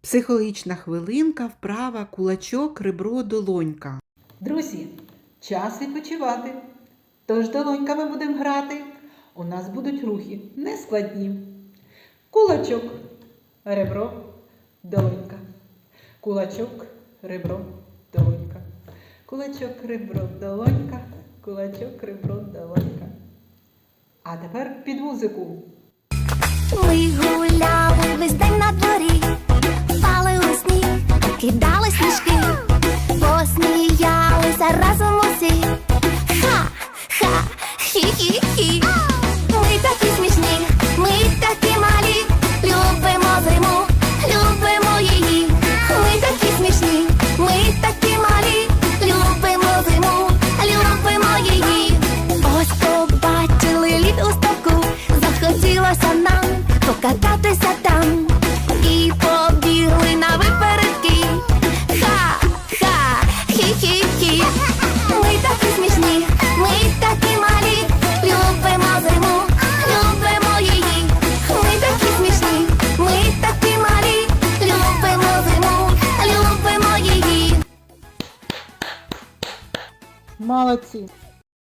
Психологічна хвилинка, вправа, кулачок, ребро, долонька. Друзі, час відпочивати. Тож долоньками будемо грати. У нас будуть рухи нескладні. Кулачок, ребро, долонька. Кулачок, ребро, долонька. Кулачок, ребро, долонька. Кулачок, ребро, долонька. А тепер під музику. Ми гуляли сніг, кидали сніжки, посміялися разом усі. Ха, ха, хі-хі-хі. Ми такі смішні, ми такі малі, любимо зиму, любимо її. Ми такі смішні, ми такі малі, любимо зиму, любимо її. Ось побачили лід у ставку, захотілося нам покататися Молодці!